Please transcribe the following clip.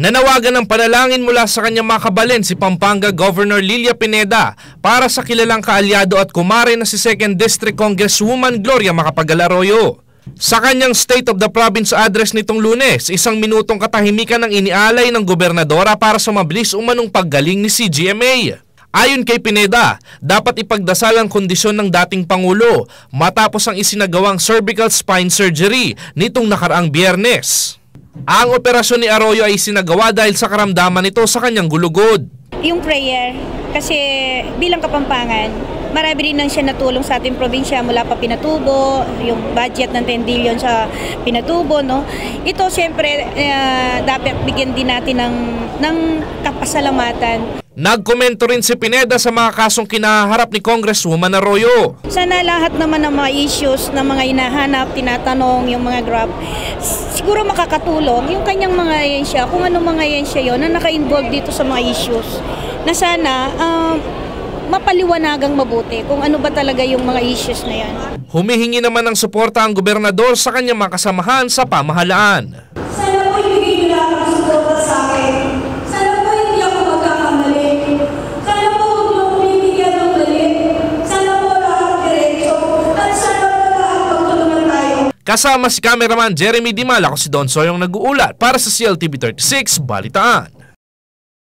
Nanawagan ng panalangin mula sa kanyang mga kabalin si Pampanga Governor Lilia Pineda para sa kilalang kaalyado at kumare na si 2nd District Congresswoman Gloria Macapagal Arroyo. Sa kanyang State of the Province address nitong lunes, isang minutong katahimikan ang inialay ng gobernadora para sa mabilis umanong paggaling ni CGMA. Ayon kay Pineda, dapat ipagdasal ang kondisyon ng dating Pangulo matapos ang isinagawang cervical spine surgery nitong nakaraang biyernes. Ang operasyon ni Arroyo ay sinagawa dahil sa karamdaman nito sa kanyang gulugod. Yung prayer, kasi bilang kapampangan, marami rin nang siya natulong sa ating probinsya mula pa Pinatubo, yung budget ng 10 billion sa Pinatubo, no? Ito siyempre uh, dapat bigyan din natin ng ng kapasalamatan. Nagkomento rin si Pineda sa mga kasong kinaharap ni Congresswoman Arroyo. Sana lahat naman ng mga issues na mga hinahanap, tinatanong, yung mga graph, siguro makakatulong yung kanyang mga ahensya, kung ano mga ahensya yon na naka-involve dito sa mga issues, na sana uh, mapaliwanagang mabuti kung ano ba talaga yung mga issues na yan. Humihingi naman ng suporta ang gobernador sa kanyang mga kasamahan sa pamahalaan. Kasama si cameraman Jeremy Dimal, ako si Don Soyong nag-uulat para sa CLTV 36 Balitaan.